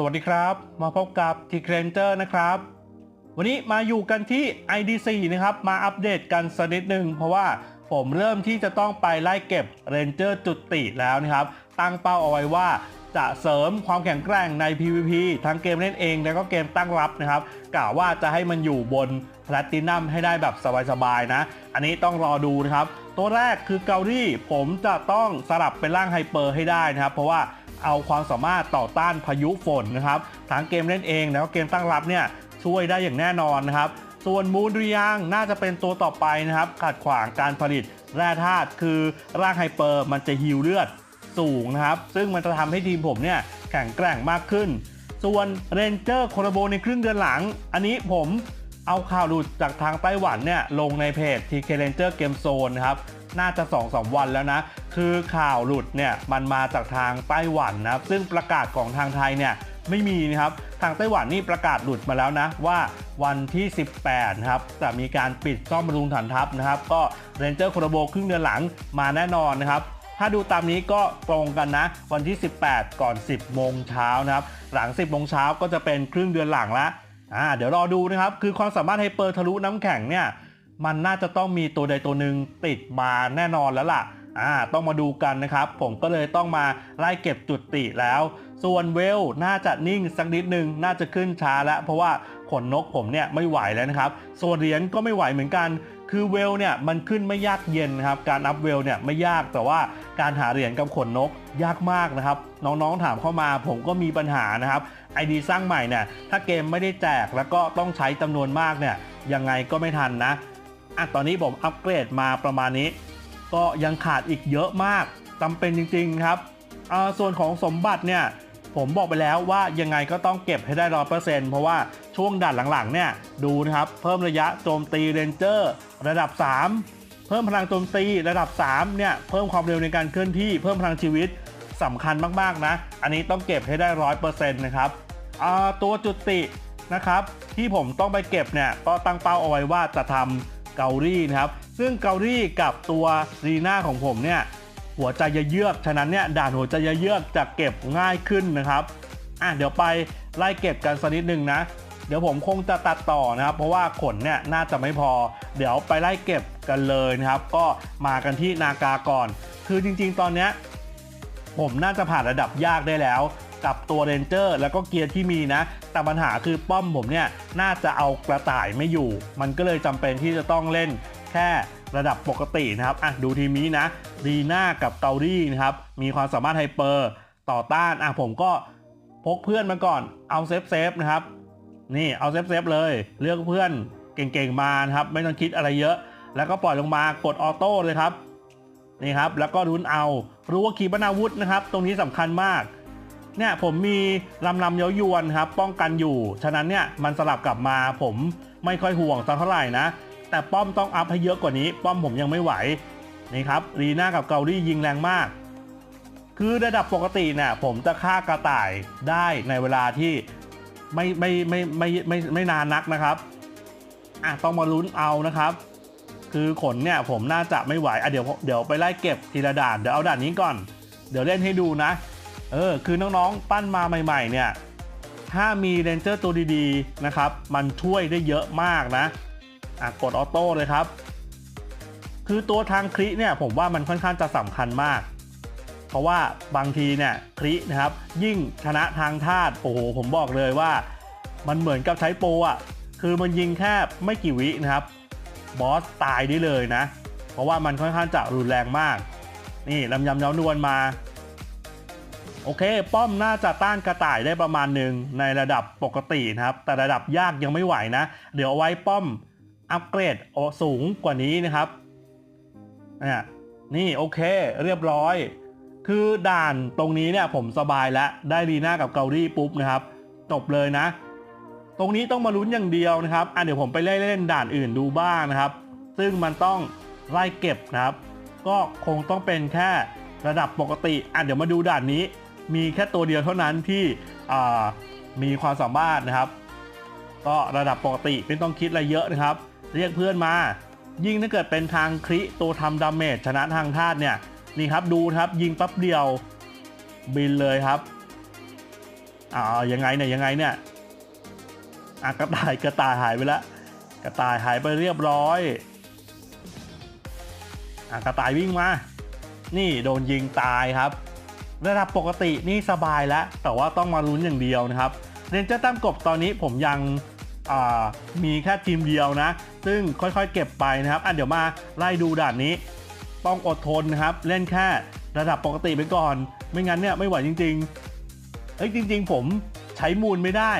สวัสดีครับ มาพบกับ t ีเครนเจอร์นะครับ วันนี้มาอยู่กันที่ ID4 นะครับ มาอัปเดตกันสักนิดหนึ่งเพราะว่าผมเริ่มที่จะต้องไปไล่เก็บเรนเจอร์จุดติแล้วนะครับ ตั้งเป้าเอาไว้ว่าจะเสริมความแข็งแกร่งใน PVP ทั้งเกมเล่นเองแล้วก็เกมตั้งรับนะครับกล่าวว่าจะให้มันอยู่บนแพลตินัมให้ได้แบบสบายๆนะ อันนี้ต้องรอดูนะครับ ตัวแรกคือเกาลี่ผมจะต้องสลับเป็นร่างไฮเปอร์ให้ได้นะครับ เพราะว่า เอาความสามารถต่อต้านพายุฝนนะครับทั้งเกมเล่นเองแล้วก็เกมตั้งรับเนี่ยช่วยได้อย่างแน่นอนนะครับ ส่วนมูนริยางน่าจะเป็นตัวต่อไปนะครับ ขัดขวางการผลิตแร่ธาตุคือร่างไฮเปอร์มันจะฮิวเลือดสูงนะครับ ซึ่งมันจะทำให้ทีมผมเนี่ยแข็งแกร่งมากขึ้น ส่วนเรนเจอร์โคลาโบในครึ่งเดือนหลัง อันนี้ผมเอาข่าวหลุดจากทางไต้หวันเนี่ยลงในเพจ TK Ranger Game Zone นะครับ น่าจะ2อสวันแล้วนะ คือข่าวหลุดเนี่ยมันมาจากทางไต้หวันนะซึ่งประกาศของทางไทยเนี่ยไม่มีนะครับ ทางไต้หวันนี่ประกาศหลุดมาแล้วนะว่าวันที่ 18นะครับจะมีการปิดซ่อมบำรุงฐานทัพนะครับ ก็เรนเจอร์โคโรโบครึ่งเดือนหลังมาแน่นอนนะครับถ้าดูตามนี้ก็ตรงกันนะ วันที่ 18 ก่อน 10 โมงเช้านะครับ หลัง 10 โมงเช้าก็จะเป็นครึ่งเดือนหลังละอ่าเดี๋ยวรอดูนะครับ คือความสามารถไฮเปอร์ทะลุน้ำแข็งเนี่ย มันน่าจะต้องมีตัวใดตัวหนึ่งติดมาแน่นอนแล้วล่ะอ่าต้องมาดูกันนะครับ ผมก็เลยต้องมาไล่เก็บจุดติแล้ว ส่วนเวลน่าจะนิ่งสักนิดนึงน่าจะขึ้นช้าแล้วเพราะว่าขนนกผมเนี่ยไม่ไหวแล้วนะครับ ส่วนเหรียญก็ไม่ไหวเหมือนกัน คือเวลเนี่ยมันขึ้นไม่ยากเย็นนะครับ การอัพเวลเนี่ยไม่ยากแต่ว่าการหาเหรียญกับขนนกยากมากนะครับ น้องๆถามเข้ามาผมก็มีปัญหานะครับไอดีสร้างใหม่เนี่ยถ้าเกมไม่ได้แจกแล้วก็ต้องใช้จำนวนมากเนี่ยยังไงก็ไม่ทันนะ อะตอนนี้ผมอัปเกรดมาประมาณนี้ ก็ยังขาดอีกเยอะมากจำเป็นจริงๆครับส่วนของสมบัติเนี่ยผมบอกไปแล้วว่ายังไงก็ต้องเก็บให้ได้ร้อยเปอร์เซ็นต์เพราะว่าช่วงด่านหลังๆเนี่ยดูนะครับ เพิ่มระยะโจมตีเรนเจอร์ระดับ 3 เพิ่มพลังโจมตีระดับ3เนี่ยเพิ่มความเร็วในการเคลื่อนที่เพิ่มพลังชีวิตสำคัญมากๆนะ อันนี้ต้องเก็บให้ได้ร้อยเปอร์เซ็นต์นะครับตัวจุตินะครับที่ผมต้องไปเก็บเนี่ยก็ตั้งเป้าเอาไว้ว่าจะทำ เกาหลีนะครับ ซึ่งเกาหลีกับตัวรีน่าของผมเนี่ยหัวใจเยือก ฉะนั้นเนี่ยด่านหัวใจเยือกจะเก็บง่ายขึ้นนะครับ อะเดี๋ยวไปไล่เก็บกันสักนิดหนึ่งนะ เดี๋ยวผมคงจะตัดต่อนะครับ เพราะว่าขนเนี่ยน่าจะไม่พอ เดี๋ยวไปไล่เก็บกันเลยนะครับ ก็มากันที่นากาก่อน คือจริงๆ ตอนเนี้ยผมน่าจะผ่านระดับยากได้แล้ว กับตัวเรนเจอร์แล้วก็เกียร์ที่มีนะ แต่ปัญหาคือป้อมผมเนี่ยน่าจะเอากระต่ายไม่อยู่ มันก็เลยจำเป็นที่จะต้องเล่นแค่ระดับปกตินะครับอะดูทีมนี้นะดีน่ากับเกาหลีนะครับ มีความสามารถไฮเปอร์ต่อต้านอะผมก็พกเพื่อนมาก่อนเอาเซฟเซฟนะครับ นี่เอาเซฟเซฟเลย เลือกเพื่อนเก่งๆมานะครับ ไม่ต้องคิดอะไรเยอะ แล้วก็ปล่อยลงมากดออโต้เลยครับนี่ครับ แล้วก็รุนเอา รู้ว่าขีปนาวุธนะครับ ตรงนี้สำคัญมาก เนี่ยผมมีลำลำเย้ายวนครับป้องกันอยู่ ฉะนั้นเนี่ยมันสลับกลับมาผมไม่ค่อยห่วงสักเท่าไหร่นะ แต่ป้อมต้องอัพให้เยอะกว่านี้ ป้อมผมยังไม่ไหวนี่ครับรีน่ากับเกาลี่ยิงแรงมาก คือระดับปกติเนี่ยผมจะฆ่ากระต่ายได้ในเวลาที่ไม่ไม่ไม่ไม่ไม่ไม่ไม่นานนักนะครับอะต้องมาลุ้นเอานะครับ คือขนเนี่ยผมน่าจะไม่ไหวอะเดี๋ยวเดี๋ยวไปไล่เก็บทีละด่านเดี๋ยวเอาด่านนี้ก่อน เดี๋ยวเล่นให้ดูนะ เออคือน้องๆ ปั้นมาใหม่ๆเนี่ยถ้ามีเรนเจอร์ตัวดีๆนะครับมันช่วยได้เยอะมากนะอะกดออโต้เลยครับ คือตัวทางคลิเนี่ยผมว่ามันค่อนข้างจะสำคัญมาก เพราะว่าบางทีเนี่ยคลินะครับ ยิ่งชนะทางธาตุโอ้โหผมบอกเลยว่า มันเหมือนกับใช้โปรอะคือมันยิงแค่ไม่กี่วินะครับบอสตายได้เลยนะ เพราะว่ามันค่อนข้างจะรุนแรงมาก นี่ลำยำเย้านวลมา โอเค ป้อมน่าจะต้านกระต่ายได้ประมาณหนึ่งในระดับปกตินะครับ แต่ระดับยากยังไม่ไหวนะ เดี๋ยวเอาไว้ป้อมอัปเกรดโอสูงกว่านี้นะครับเนี่ยนี่โอเคเรียบร้อย คือด่านตรงนี้เนี่ยผมสบายแล้วได้ลีน่ากับเกาหลีปุ๊บนะครับจบเลยนะ ตรงนี้ต้องมาลุ้นอย่างเดียวนะครับอะเดี๋ยวผมไปเล่นเล่นด่านอื่นดูบ้างนะครับ ซึ่งมันต้องไล่เก็บนะครับ ก็คงต้องเป็นแค่ระดับปกติอะเดี๋ยวมาดูด่านนี้ มีแค่ตัวเดียวเท่านั้นที่มีความสามารถนะครับ ก็ระดับปกติไม่ต้องคิดอะไรเยอะนะครับ เรียกเพื่อนมา ยิ่งถ้าเกิดเป็นทางคริตัวทำดาเมจชนะทางธาตุเนี่ยนี่ครับดูครับยิงปั๊บเดียวบินเลยครับอ้าวยังไงเนี่ยยังไงเนี่ยอะกระต่ายกระต่ายหายไปแล้วกระต่ายหายไปเรียบร้อยอะกระต่ายวิ่งมา นี่โดนยิงตายครับ ระดับปกตินี่สบายแล้ว แต่ว่าต้องมาลุ้นอย่างเดียวนะครับเรนเจอร์ตั้มกบตอนนี้ผมยังมีแค่ทีมเดียวนะ ซึ่งค่อยๆเก็บไปนะครับอะเดี๋ยวมาไล่ดูด่านนี้ ต้องอดทนนะครับ เล่นแค่ระดับปกติไปก่อน ไม่งั้นเนี่ยไม่ไหวจริงๆเอ้ยจริง ๆ ผมใช้มูลไม่ได้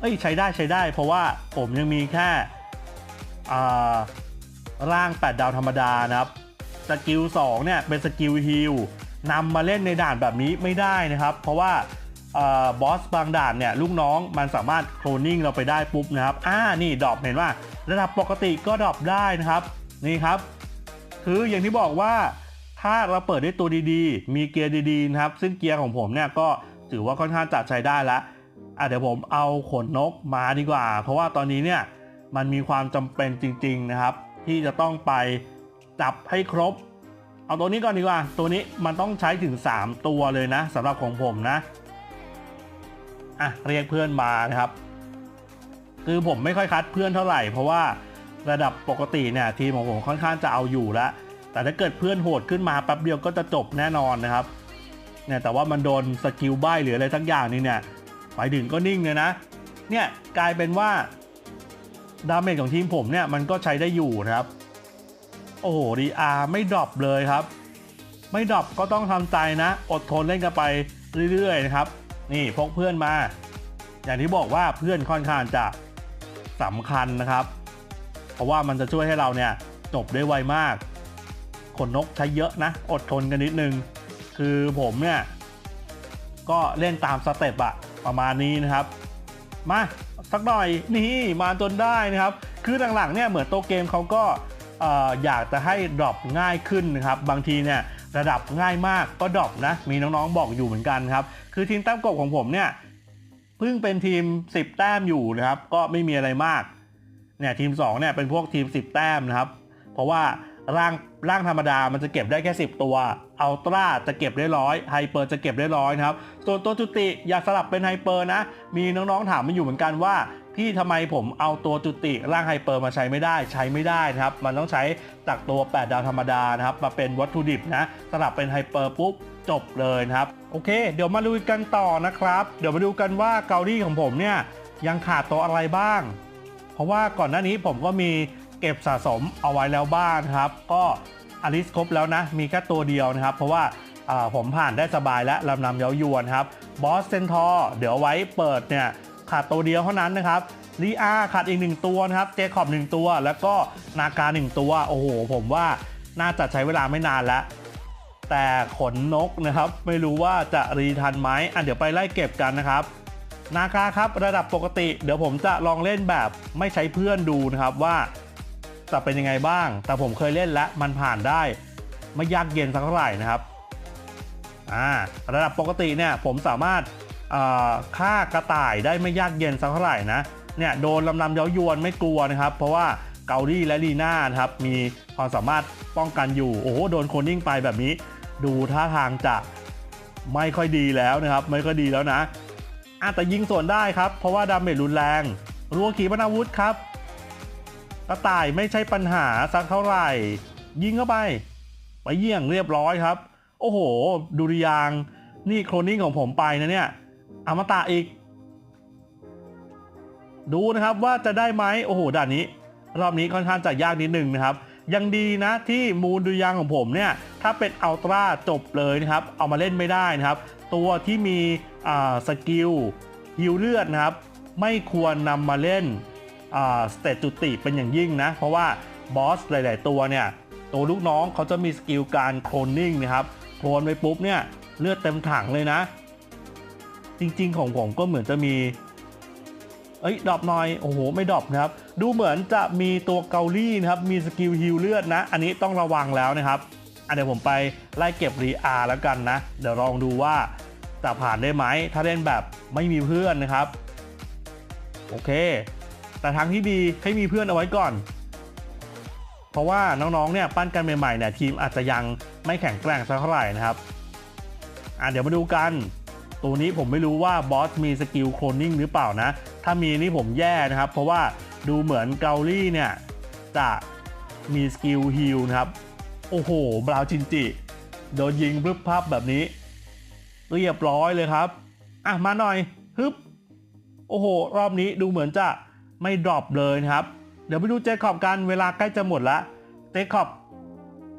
เอ้ยใช้ได้ใช้ได้ เพราะว่าผมยังมีแค่ร่าง 8 ดาวธรรมดานะครับ สกิล 2 เนี่ย เป็นสกิลฮิล นำมาเล่นในด่านแบบนี้ไม่ได้นะครับ เพราะว่าบอสบางด่านเนี่ยลูกน้องมันสามารถโคลนนิ่งเราไปได้ปุ๊บนะครับ อ่านี่ดรอปเห็นว่าระดับปกติก็ดรอปได้นะครับนี่ครับ คืออย่างที่บอกว่าถ้าเราเปิดด้วยตัวดีๆ มีเกียร์ดีๆนะครับ ซึ่งเกียร์ของผมเนี่ยก็ถือว่าค่อนข้างจะใช้ได้ล้วอะเดี๋ยวผมเอาขนนกมาดีกว่า เพราะว่าตอนนี้เนี่ยมันมีความจำเป็นจริง ๆนะครับ ที่จะต้องไปจับให้ครบ เอาตัวนี้ก่อนดีกว่า ตัวนี้มันต้องใช้ถึง 3 ตัวเลยนะสำหรับของผมนะอะเรียกเพื่อนมานะครับ คือผมไม่ค่อยคัดเพื่อนเท่าไหร่ เพราะว่าระดับปกติเนี่ยทีมของผมค่อนข้างจะเอาอยู่แล้วแต่ถ้าเกิดเพื่อนโหดขึ้นมาแป๊บเดียวก็จะจบแน่นอนนะครับเนี่ยแต่ว่ามันโดนสกิลใบหรืออะไรสักอย่างนี่เนี่ยไปถึงก็นิ่งเลยนะเนี่ยกลายเป็นว่าดาเมจของทีมผมเนี่ยมันก็ใช้ได้อยู่นะครับ อ้โหดีอาไม่ดรอปเลยครับ ไม่ดรอปก็ต้องทำใจนะ อดทนเล่นกันไปเรื่อยๆนะครับ นี่พกเพื่อนมา อย่างที่บอกว่าเพื่อนค่อนข้างจะสำคัญนะครับ เพราะว่ามันจะช่วยให้เราเนี่ยจบได้ไวมาก ขนนกใช้เยอะนะ อดทนกันนิดนึง คือผมเนี่ยก็เล่นตามสเต็ปอะประมาณนี้นะครับ มาสักหน่อยนี่มาจนได้นะครับ คือหลังๆเนี่ยเหมือนโตเกมเขาก็ อยากจะให้ดรอปง่ายขึ้นนะครับบางทีเนี่ยระดับง่ายมากก็ดรอปนะมีน้องๆบอกอยู่เหมือนกันครับคือทีมแต้มกบของผมเนี่ยเพิ่งเป็นทีม 10 แต้มอยู่นะครับก็ไม่มีอะไรมากเนี่ยทีม2เนี่ยเป็นพวกทีม 10 แต้มนะครับ เพราะว่าร่างร่างธรรมดามันจะเก็บได้แค่ 10 ตัวอัลตร้าจะเก็บได้ร้อยไฮเปอร์จะเก็บได้ร้อยนะครับส่วนตัวจุติอยากสลับเป็นไฮเปอร์นะ มีน้องๆถามมาอยู่เหมือนกันว่า พี่ทำไมผมเอาตัวจุติร่างไฮเปอร์มาใช้ไม่ได้ใช้ไม่ได้นะครับ มันต้องใช้จากตัว 8 ดาวธรรมดานะครับ มาเป็นวัตถุดิบนะสลับเป็นไฮเปอร์ปุ๊บจบเลยนะครับ โอเค เดี๋ยวมาดูกันต่อนะครับ เดี๋ยวมาดูกันว่าเกาหลีของผมเนี่ยยังขาดตัวอะไรบ้าง เพราะว่าก่อนหน้านี้ผมก็มีเก็บสะสมเอาไว้แล้วบ้างครับ ก็อลิสครบแล้วนะ มีแค่ตัวเดียวนะครับ เพราะว่าอ่าผมผ่านได้สบายและลำนำเย้ายวนครับบอสเซนทอร์เดี๋ยวไว้เปิดเนี่ย ขาดตัวเดียวเท่านั้นนะครับลีอาขาดอีกหนึ่งตัวนะครับ เจคอบหนึ่งตัว แล้วก็นาการหนึ่งตัว โอ้โห ผมว่าน่าจะใช้เวลาไม่นานแล้ว แต่ขนนกนะครับ ไม่รู้ว่าจะรีทันไหมอะเดี๋ยวไปไล่เก็บกันนะครับ นาคาครับระดับปกติ เดี๋ยวผมจะลองเล่นแบบไม่ใช้เพื่อนดูนะครับว่าจะเป็นยังไงบ้าง แต่ผมเคยเล่นแล้วมันผ่านได้ ไม่ยากเย็นสักเท่าไหร่นะครับ อ่า ระดับปกติเนี่ยผมสามารถ ฆ่ากระต่ายได้ไม่ยากเย็นสักเท่าไหร่นะเนี่ยโดนลำนำเย้ายวนไม่กลัวนะครับ เพราะว่าเกาลี่และลีน่านะครับมีความสามารถป้องกันอยู่ โอ้โหโดนโคนิ่งไปแบบนี้ ดูท่าทางจะไม่ค่อยดีแล้วนะครับ ไม่ค่อยดีแล้วนะอาแต่ยิงส่วนได้ครับ เพราะว่าดาเมจรุนแรงรัวขีปนาวุธครับกระต่ายไม่ใช่ปัญหาสักเท่าไหร่ ยิงเข้าไปไปเยี่ยงเรียบร้อยครับ โอ้โห ดุริยางนี่โคลนนิ่งของผมไปนะเนี่ย อมตะอีก ดูนะครับว่าจะได้ไหมโอ้โหด่านนี้ รอบนี้ค่อนข้างจะยากนิดนึงนะครับ ยังดีนะที่มูลดุยางของผมเนี่ย ถ้าเป็นอัลตร้าจบเลยนะครับ เอามาเล่นไม่ได้นะครับ ตัวที่มีสกิลฮิวเลือดนะครับ ไม่ควรนำมาเล่นสเตตจุติเป็นอย่างยิ่งนะ เพราะว่าบอสหลาย ๆ ตัวเนี่ยตัวลูกน้องเขาจะมีสกิลการโคลนนิ่งนะครับ โคลนไปปุ๊บเนี่ยเลือดเต็มถังเลยนะ จริง ๆ ของผมก็เหมือนจะมี เอ้ยดรอปหน่อย โอ้โห ไม่ดรอปนะครับ ดูเหมือนจะมีตัวเกาหลีนะครับ มีสกิลฮิลเลือดนะ อันนี้ต้องระวังแล้วนะครับอะเดี๋ยวผมไปไล่เก็บรีอาร์แล้วกันนะ เดี๋ยวลองดูว่าจะผ่านได้ไหม ถ้าเล่นแบบไม่มีเพื่อนนะครับ โอเค แต่ทางที่ดีให้มีเพื่อนเอาไว้ก่อน เพราะว่าน้องๆ เนี่ยปั้นกันใหม่ๆ เนี่ยทีมอาจจะยังไม่แข็งแกร่งสักเท่าไหร่นะครับ อะเดี๋ยวมาดูกัน ตัวนี้ผมไม่รู้ว่าบอสมีสกิลโคลนนิ่งหรือเปล่านะ ถ้ามีนี่ผมแย่นะครับ เพราะว่าดูเหมือนเกาลี่เนี่ย จะมีสกิลฮิลนะครับ โอ้โห บราวจินจิ โดนยิงพึบพับแบบนี้ เรียบร้อยเลยครับ อะ มาหน่อยฮึบโอ้โห รอบนี้ดูเหมือนจะไม่ดรอปเลยนะครับ เดี๋ยวไปดูเจคอบกันเวลาใกล้จะหมดละเจคอบ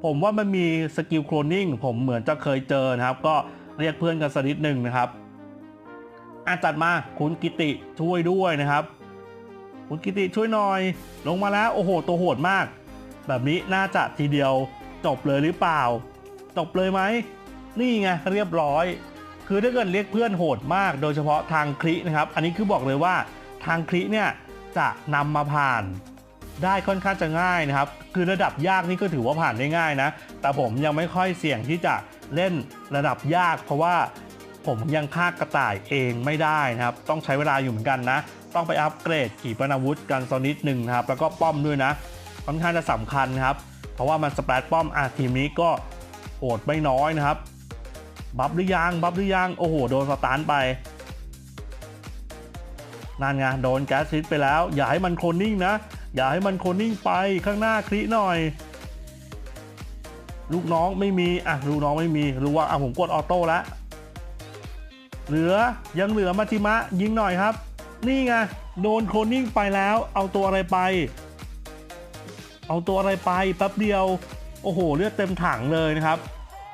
ผมว่ามันมีสกิลโคลนนิ่งผมเหมือนจะเคยเจอนะครับ ก็ เรียกเพื่อนกันสักนิดหนึ่งนะครับอาจัดมาคุณกิติช่วยด้วยนะครับ คุณกิติช่วยหน่อย ลงมาแล้วโอ้โหตัวโหดมาก แบบนี้น่าจะทีเดียวจบเลยหรือเปล่า จบเลยไหมนี่ไงเรียบร้อย คือถ้าเกิดเรียกเพื่อนโหดมาก โดยเฉพาะทางคลินะครับ อันนี้คือบอกเลยว่าทางคลิเนี่ยจะนำมาผ่าน ได้ค่อนข้างจะง่ายนะครับ คือระดับยากนี่ก็ถือว่าผ่านได้ง่ายนะ แต่ผมยังไม่ค่อยเสี่ยงที่จะเล่นระดับยาก เพราะว่าผมยังฆ่ากระต่ายเองไม่ได้นะครับ ต้องใช้เวลาอยู่เหมือนกันนะ ต้องไปอัปเกรดขีปนาวุธกันสักนิดหนึ่งนะครับ แล้วก็ป้อมด้วยนะ ค่อนข้างจะสำคัญนะครับ เพราะว่ามันสเปรดป้อมอะทีมนี้ก็โหดไม่น้อยนะครับ บัฟหรือยัง บัฟหรือยัง โอ้โห โดนสตาร์ทไปนั่นไงโดนแก๊สซิดไปแล้ว อย่าให้มันโคลนนิ่งนะ อย่าให้มันโคนนิ่งไปข้างหน้าคลิหน่อย ลูกน้องไม่มี อะ ลูกน้องไม่มี รู้ว่า อะ ผมกดออโต้แล้วเหลือยังเหลือมาจิมะยิงหน่อยครับ นี่ไง โดนโคนนิ่งไปแล้ว เอาตัวอะไรไป เอาตัวอะไรไปแป๊บเดียว โอ้โห เลือดเต็มถังเลยนะครับ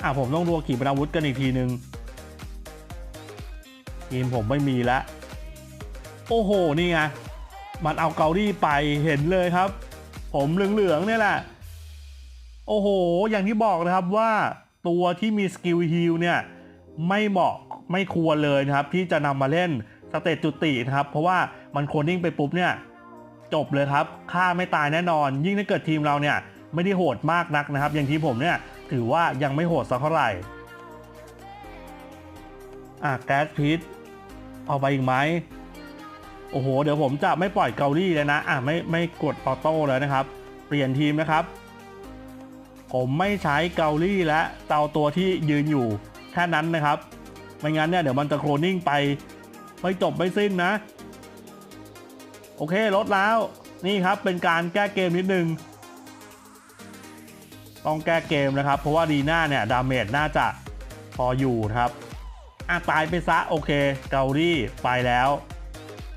อะ ผมต้องรัวขีปนาวุธกันอีกทีนึงทีมผมไม่มีแล้วโอ้โห นี่ไง มันเอาเกาหลีไปเห็นเลยครับ ผมเหลืองๆเนี่ยแหละ โอ้โห อย่างที่บอกนะครับว่าตัวที่มีสกิลฮิลเนี่ยไม่เหมาะไม่ควรเลยนะครับ ที่จะนำมาเล่นสเตตจุตินะครับ เพราะว่ามันโคนิ่งไปปุ๊บเนี่ยจบเลยครับฆ่าไม่ตายแน่นอน ยิ่งถ้าเกิดทีมเราเนี่ยไม่ได้โหดมากนักนะครับ อย่างทีมผมเนี่ยถือว่ายังไม่โหดสักเท่าไหร่อะแก๊สพิษเอาไปอีกไหม โอ้โห เดี๋ยวผมจะไม่ปล่อยเกาหลีเลยนะ อะไม่ไม่กดออโต้เลยนะครับ เปลี่ยนทีมนะครับ ผมไม่ใช้เกาหลีและเตาตัวที่ยืนอยู่แค่นั้นนะครับ ไม่งั้นเนี่ยเดี๋ยวมันจะโคลนนิ่งไป ไม่จบไม่สิ้นนะ โอเคลดแล้ว นี่ครับเป็นการแก้เกมนิดนึง ต้องแก้เกมนะครับ เพราะว่าดีหน้าเนี่ยดาเมจน่าจะพออยู่นะครับอะตายไปซะโอเค เกาหลีไปแล้ว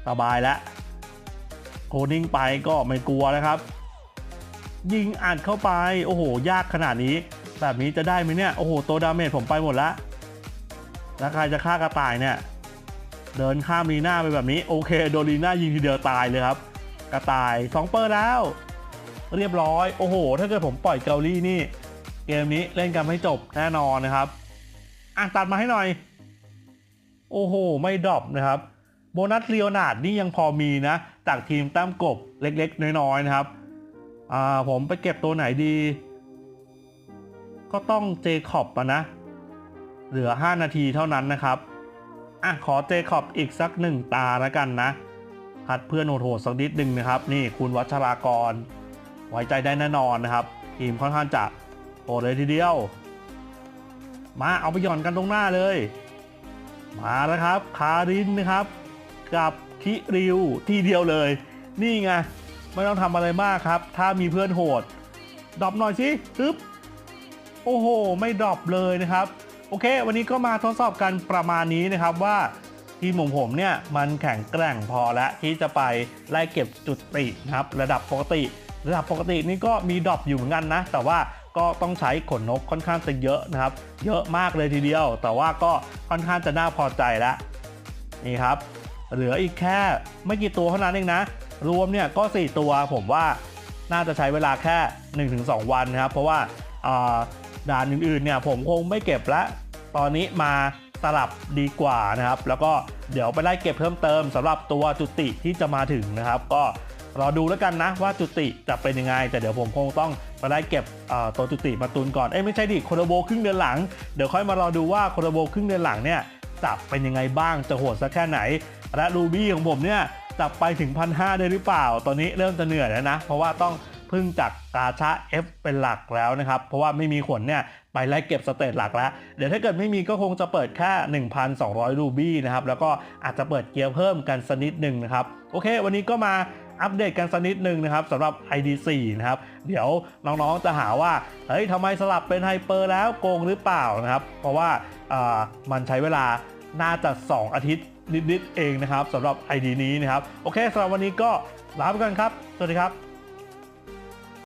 สบายแล้วโคนิ่งไปก็ไม่กลัวแล้วครับ ยิงอัดเข้าไป โอ้โห ยากขนาดนี้ แบบนี้จะได้ไหมเนี่ย โอ้โห ตัวดาเมจผมไปหมดแล้วแล้วใครจะฆ่ากระต่ายเนี่ย เดินข้ามลีน่าไปแบบนี้ โอเค โดนลีน่ายิงทีเดียวตายเลยครับ กระต่าย2เปอร์แล้ว เรียบร้อย โอ้โห ถ้าเกิดผมปล่อยเกาลี่นี่ เกมนี้เล่นกันไม่จบแน่นอนนะครับ อะตัดมาให้หน่อย โอ้โห ไม่ดรอปนะครับ โบนัสเลียนาดนี่ยังพอมีนะ จากทีมแต้มกบเล็กๆ น้อยๆนะครับอ่าผมไปเก็บตัวไหนดี ก็ต้องเจคอบอะนะ เหลือ 5 นาทีเท่านั้นนะครับอะขอเจคอบอีกสักหนึ่งตาแล้วกันนะคัดเพื่อนโหดสักนิดหนึ่งนะครับ นี่คุณวัชรากร ไว้ใจได้แน่นอนนะครับ ทีมค่อนข้างจะโหดเลยทีเดียว มาเอาไปหย่อนกันตรงหน้าเลย มาแล้วครับ คารินนะครับ กับคิริวที่เดียวเลย นี่ไง ไม่ต้องทำอะไรมากครับ ถ้ามีเพื่อนโหดดรอปหน่อยสิปึ๊บโอ้โห ไม่ดรอปเลยนะครับ โอเค วันนี้ก็มาทดสอบกันประมาณนี้นะครับว่าทีมของผมเนี่ย มันแข็งแกร่งพอแล้วที่จะไปไล่เก็บจุดตินะครับ ระดับปกติ ระดับปกตินี่ก็มีดรอปอยู่เหมือนกันนะ แต่ว่าก็ต้องใช้ขนนกค่อนข้างจะเยอะนะครับ เยอะมากเลยทีเดียว แต่ว่าก็ค่อนข้างจะน่าพอใจแล้วนี่ครับ เหลืออีกแค่ไม่กี่ตัวเท่านั้นเองนะ รวมเนี่ยก็ 4 ตัวผมว่าน่าจะใช้เวลาแค่ 1-2 วันนะครับ เพราะว่าด่านอื่นๆเนี่ยผมคงไม่เก็บละตอนนี้มาสลับดีกว่านะครับ แล้วก็เดี๋ยวไปไล่เก็บเพิ่มเติมสำหรับตัวจุติที่จะมาถึงนะครับ ก็รอดูแล้วกันนะว่าจุติจะเป็นยังไง แต่เดี๋ยวผมคงต้องไปไล่เก็บตัวจุติมาตุนก่อน เอ้ยไม่ใช่ดิโคโรโบครึ่งเดือนหลัง เดี๋ยวค่อยมารอดูว่าโคโรโบครึ่งเดือนหลังเนี่ย จะเป็นยังไงบ้างจะโหดสักแค่ไหน และรูบี้ของผมเนี่ยจะไปถึงพันห้าได้หรือเปล่า ตอนนี้เริ่มจะเหนื่อยแล้วนะ เพราะว่าต้องพึ่งจากกาชา F เป็นหลักแล้วนะครับ เพราะว่าไม่มีขนเนี่ยไปไล่เก็บสเตตหลักแล้ว เดี๋ยวถ้าเกิดไม่มีก็คงจะเปิดแค่ 1,200 รูบี้นะครับ แล้วก็อาจจะเปิดเกียร์เพิ่มกันสักนิดหนึ่งนะครับ โอเค วันนี้ก็มา อัปเดตกันสักนิดหนึ่งนะครับสำหรับ ID4 นะครับ เดี๋ยวน้องๆจะหาว่า เฮ้ยทำไมสลับเป็นไฮเปอร์แล้วโกงหรือเปล่านะครับ เพราะว่าอ่ามันใช้เวลาน่าจะ 2 อาทิตย์นิดๆเองนะครับสำหรับ ID นี้นะครับ โอเคสำหรับวันนี้ก็ลาไปก่อนครับ สวัสดีครับ